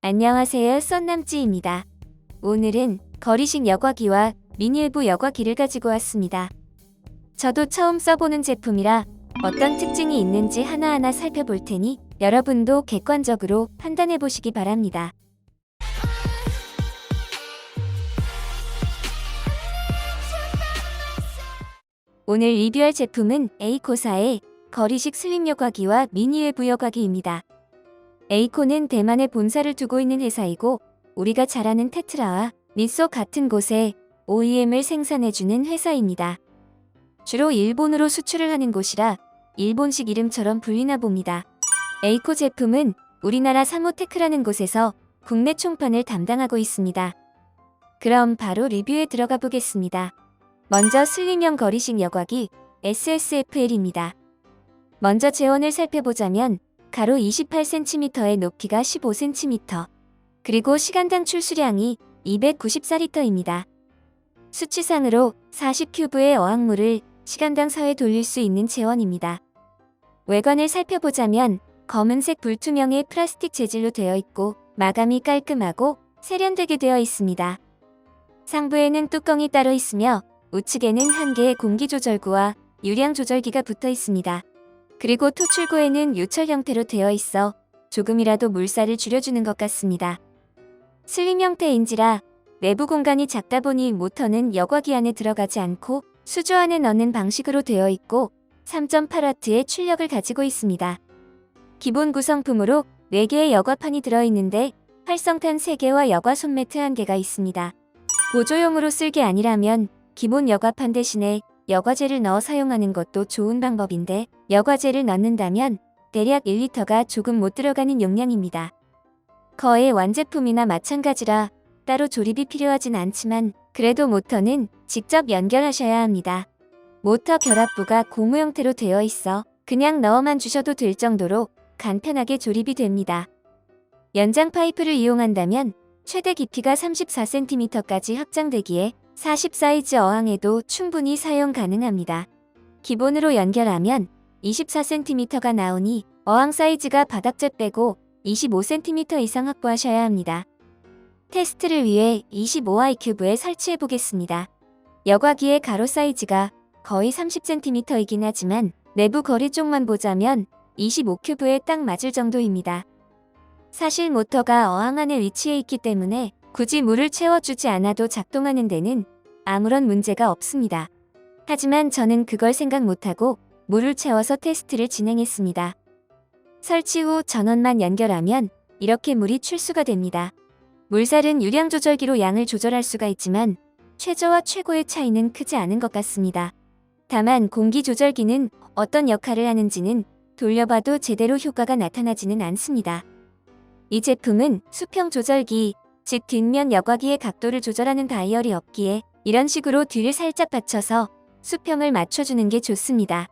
안녕하세요 썬남찌입니다. 오늘은 거리식 여과기와 미니일부 여과기를 가지고 왔습니다. 저도 처음 써보는 제품이라 어떤 특징이 있는지 하나하나 살펴볼 테니 여러분도 객관적으로 판단해 보시기 바랍니다. 오늘 리뷰할 제품은 에이코사의 거리식 슬림 여과기와 미니일부 여과기입니다. 에이코는 대만에 본사를 두고 있는 회사이고 우리가 잘 아는 테트라와 미소 같은 곳에 OEM을 생산해주는 회사입니다. 주로 일본으로 수출을 하는 곳이라 일본식 이름처럼 불리나 봅니다. 에이코 제품은 우리나라 사모테크라는 곳에서 국내 총판을 담당하고 있습니다. 그럼 바로 리뷰에 들어가 보겠습니다. 먼저 슬림형 거리식 여과기 SSFL입니다. 먼저 재원을 살펴보자면 가로 28cm의 높이가 15cm, 그리고 시간당 출수량이 294리터입니다. 수치상으로 40큐브의 어항물을 시간당 4회 돌릴 수 있는 재원입니다. 외관을 살펴보자면 검은색 불투명의 플라스틱 재질로 되어 있고 마감이 깔끔하고 세련되게 되어 있습니다. 상부에는 뚜껑이 따로 있으며 우측에는 한 개의 공기 조절구와 유량 조절기가 붙어 있습니다. 그리고 토출구에는 요철 형태로 되어 있어 조금이라도 물살을 줄여주는 것 같습니다. 슬림 형태인지라 내부 공간이 작다 보니 모터는 여과기 안에 들어가지 않고 수조 안에 넣는 방식으로 되어 있고 3.8W의 출력을 가지고 있습니다. 기본 구성품으로 4개의 여과판이 들어있는데 활성탄 3개와 여과 손매트 1개가 있습니다. 보조용으로 쓸 게 아니라면 기본 여과판 대신에 여과제를 넣어 사용하는 것도 좋은 방법인데 여과제를 넣는다면 대략 1리터가 조금 못 들어가는 용량입니다. 거의 완제품이나 마찬가지라 따로 조립이 필요하진 않지만 그래도 모터는 직접 연결하셔야 합니다. 모터 결합부가 고무 형태로 되어 있어 그냥 넣어만 주셔도 될 정도로 간편하게 조립이 됩니다. 연장 파이프를 이용한다면 최대 깊이가 34cm까지 확장되기에 40 사이즈 어항에도 충분히 사용 가능합니다. 기본으로 연결하면 24cm가 나오니 어항 사이즈가 바닥재 빼고 25cm 이상 확보하셔야 합니다. 테스트를 위해 25i 큐브에 설치해 보겠습니다. 여과기의 가로 사이즈가 거의 30cm이긴 하지만 내부 거리 쪽만 보자면 25큐브에 딱 맞을 정도입니다. 사실 모터가 어항 안에 위치해 있기 때문에 굳이 물을 채워주지 않아도 작동하는 데는 아무런 문제가 없습니다. 하지만 저는 그걸 생각 못하고 물을 채워서 테스트를 진행했습니다. 설치 후 전원만 연결하면 이렇게 물이 출수가 됩니다. 물살은 유량 조절기로 양을 조절할 수가 있지만 최저와 최고의 차이는 크지 않은 것 같습니다. 다만 공기 조절기는 어떤 역할을 하는지는 돌려봐도 제대로 효과가 나타나지는 않습니다. 이 제품은 수평 조절기, 즉 뒷면 여과기의 각도를 조절하는 다이얼이 없기에 이런 식으로 뒤를 살짝 받쳐서 수평을 맞춰주는 게 좋습니다.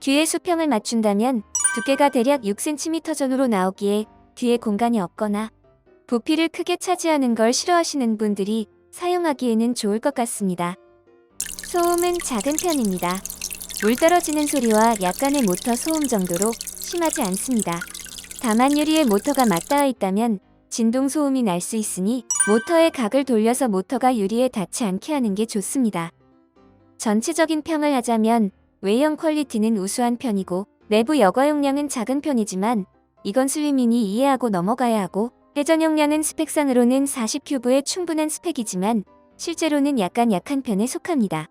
뒤에 수평을 맞춘다면 두께가 대략 6cm 전후로 나오기에 뒤에 공간이 없거나 부피를 크게 차지하는 걸 싫어하시는 분들이 사용하기에는 좋을 것 같습니다. 소음은 작은 편입니다. 물 떨어지는 소리와 약간의 모터 소음 정도로 심하지 않습니다. 다만 유리에 모터가 맞닿아 있다면 진동 소음이 날 수 있으니 모터의 각을 돌려서 모터가 유리에 닿지 않게 하는 게 좋습니다. 전체적인 평을 하자면 외형 퀄리티는 우수한 편이고 내부 여과 용량은 작은 편이지만 이건 슬리민이 이해하고 넘어가야 하고 회전 용량은 스펙상으로는 40큐브의 충분한 스펙이지만 실제로는 약간 약한 편에 속합니다.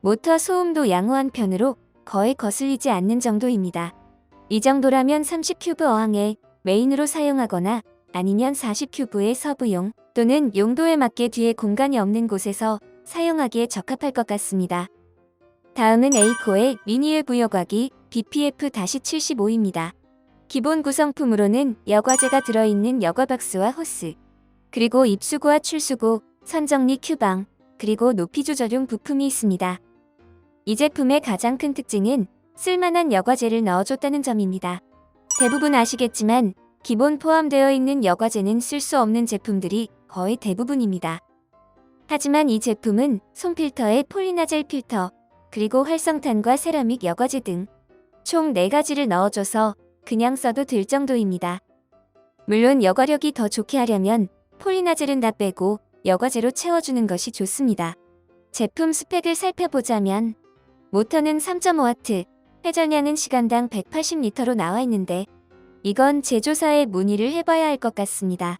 모터 소음도 양호한 편으로 거의 거슬리지 않는 정도입니다. 이 정도라면 30큐브 어항에 메인으로 사용하거나 아니면 40큐브의 서브용 또는 용도에 맞게 뒤에 공간이 없는 곳에서 사용하기에 적합할 것 같습니다. 다음은 에이코의 미니엘 부여과기 BPF-75입니다. 기본 구성품으로는 여과제가 들어있는 여과박스와 호스, 그리고 입수구와 출수구, 선정리 큐방, 그리고 높이 조절용 부품이 있습니다. 이 제품의 가장 큰 특징은 쓸만한 여과제를 넣어줬다는 점입니다. 대부분 아시겠지만 기본 포함되어 있는 여과제는 쓸 수 없는 제품들이 거의 대부분입니다. 하지만 이 제품은 솜필터에 폴리나젤 필터, 그리고 활성탄과 세라믹 여과제 등 총 4가지를 넣어줘서 그냥 써도 될 정도입니다. 물론 여과력이 더 좋게 하려면 폴리나젤은 다 빼고 여과제로 채워주는 것이 좋습니다. 제품 스펙을 살펴보자면 모터는 3.5W, 회전량은 시간당 180리터로 나와 있는데 이건 제조사에 문의를 해봐야 할 것 같습니다.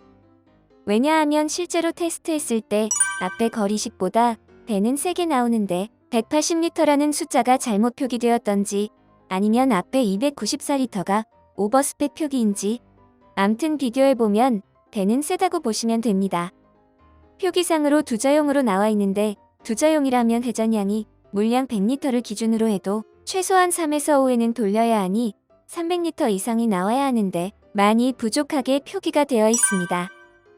왜냐하면 실제로 테스트했을 때 앞에 거리식보다 배는 세게 나오는데 180리터라는 숫자가 잘못 표기되었던지 아니면 앞에 294리터가 오버스펙 표기인지 암튼 비교해보면 배는 세다고 보시면 됩니다. 표기상으로 두자용으로 나와 있는데 두자용이라면 회전량이 물량 100리터를 기준으로 해도 최소한 3에서 5회는 돌려야 하니 300리터 이상이 나와야 하는데 많이 부족하게 표기가 되어 있습니다.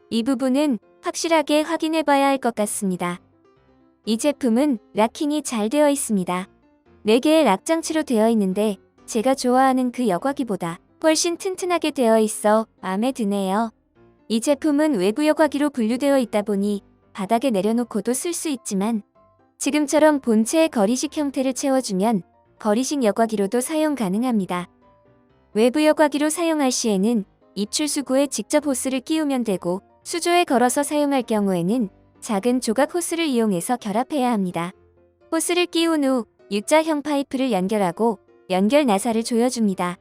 이 부분은 확실하게 확인해 봐야 할 것 같습니다. 이 제품은 락킹이 잘 되어 있습니다. 4개의 락 장치로 되어 있는데 제가 좋아하는 그 여과기보다 훨씬 튼튼하게 되어 있어 마음에 드네요. 이 제품은 외부 여과기로 분류되어 있다 보니 바닥에 내려놓고도 쓸 수 있지만 지금처럼 본체의 거리식 형태를 채워주면 거리식 여과기로도 사용 가능합니다. 외부 여과기로 사용할 시에는 입출 수구에 직접 호스를 끼우면 되고 수조에 걸어서 사용할 경우에는 작은 조각 호스를 이용해서 결합해야 합니다. 호스를 끼운 후 U자형 파이프를 연결하고 연결 나사를 조여줍니다.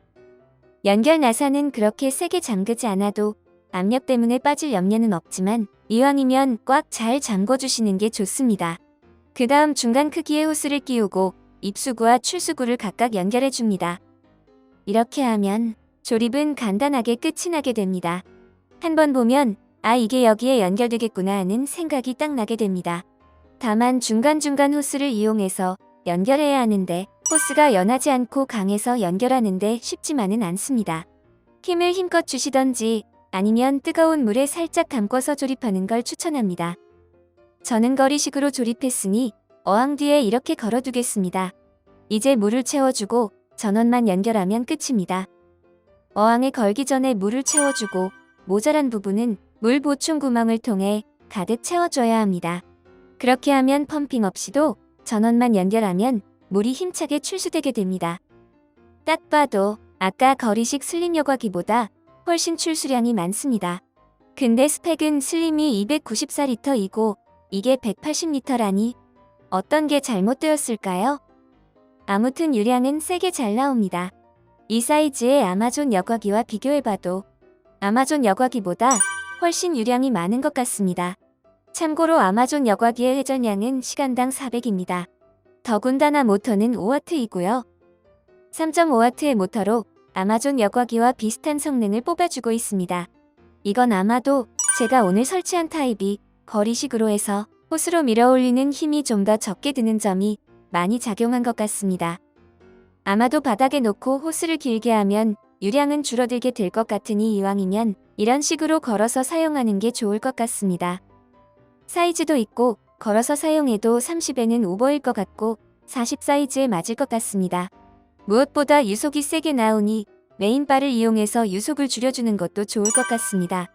연결 나사는 그렇게 세게 잠그지 않아도 압력 때문에 빠질 염려는 없지만 이왕이면 꽉 잘 잠궈주시는 게 좋습니다. 그 다음 중간 크기의 호스를 끼우고 입수구와 출수구를 각각 연결해 줍니다. 이렇게 하면 조립은 간단하게 끝이 나게 됩니다. 한 번 보면 아 이게 여기에 연결되겠구나 하는 생각이 딱 나게 됩니다. 다만 중간중간 호스를 이용해서 연결해야 하는데 호스가 연하지 않고 강해서 연결하는데 쉽지만은 않습니다. 힘을 힘껏 주시던지 아니면 뜨거운 물에 살짝 담궈서 조립하는 걸 추천합니다. 저는 거리식으로 조립했으니 어항 뒤에 이렇게 걸어두겠습니다. 이제 물을 채워주고 전원만 연결하면 끝입니다. 어항에 걸기 전에 물을 채워주고 모자란 부분은 물 보충 구멍을 통해 가득 채워줘야 합니다. 그렇게 하면 펌핑 없이도 전원만 연결하면 물이 힘차게 출수되게 됩니다. 딱 봐도 아까 거리식 슬림 여과기보다 훨씬 출수량이 많습니다. 근데 스펙은 슬림이 294리터이고 이게 180리터라니 어떤 게 잘못되었을까요? 아무튼 유량은 세게 잘 나옵니다. 이 사이즈의 아마존 여과기와 비교해봐도 아마존 여과기보다 훨씬 유량이 많은 것 같습니다. 참고로 아마존 여과기의 회전량은 시간당 400입니다. 더군다나 모터는 5W이고요. 3.5W의 모터로 아마존 여과기와 비슷한 성능을 뽑아주고 있습니다. 이건 아마도 제가 오늘 설치한 타입이 거리식으로 해서 호스로 밀어 올리는 힘이 좀 더 적게 드는 점이 많이 작용한 것 같습니다. 아마도 바닥에 놓고 호스를 길게 하면 유량은 줄어들게 될 것 같으니 이왕이면 이런 식으로 걸어서 사용하는 게 좋을 것 같습니다. 사이즈도 있고 걸어서 사용해도 30에는 오버일 것 같고 40 사이즈에 맞을 것 같습니다. 무엇보다 유속이 세게 나오니 메인바를 이용해서 유속을 줄여주는 것도 좋을 것 같습니다.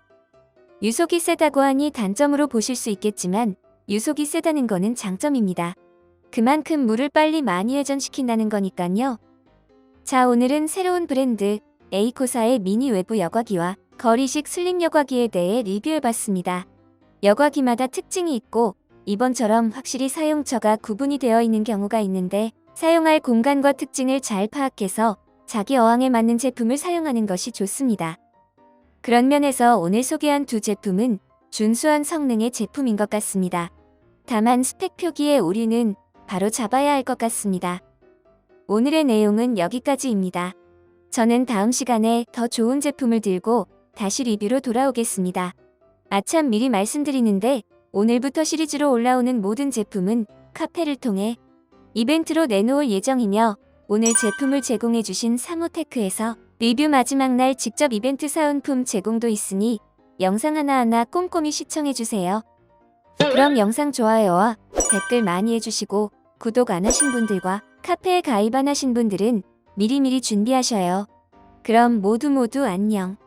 유속이 세다고 하니 단점으로 보실 수 있겠지만 유속이 세다는 거는 장점입니다. 그만큼 물을 빨리 많이 회전시킨다는 거니깐요. 자 오늘은 새로운 브랜드 에이코사의 미니 외부 여과기와 거리식 슬림 여과기에 대해 리뷰해봤습니다. 여과기마다 특징이 있고 이번처럼 확실히 사용처가 구분이 되어 있는 경우가 있는데 사용할 공간과 특징을 잘 파악해서 자기 어항에 맞는 제품을 사용하는 것이 좋습니다. 그런 면에서 오늘 소개한 두 제품은 준수한 성능의 제품인 것 같습니다. 다만 스펙 표기의 오류는 바로 잡아야 할 것 같습니다. 오늘의 내용은 여기까지입니다. 저는 다음 시간에 더 좋은 제품을 들고 다시 리뷰로 돌아오겠습니다. 아참 미리 말씀드리는데 오늘부터 시리즈로 올라오는 모든 제품은 카페를 통해 이벤트로 내놓을 예정이며 오늘 제품을 제공해주신 사모테크에서 리뷰 마지막 날 직접 이벤트 사은품 제공도 있으니 영상 하나하나 꼼꼼히 시청해주세요. 그럼 영상 좋아요와 댓글 많이 해주시고 구독 안 하신 분들과 카페에 가입 안 하신 분들은 미리미리 준비하셔요. 그럼 모두 모두 안녕.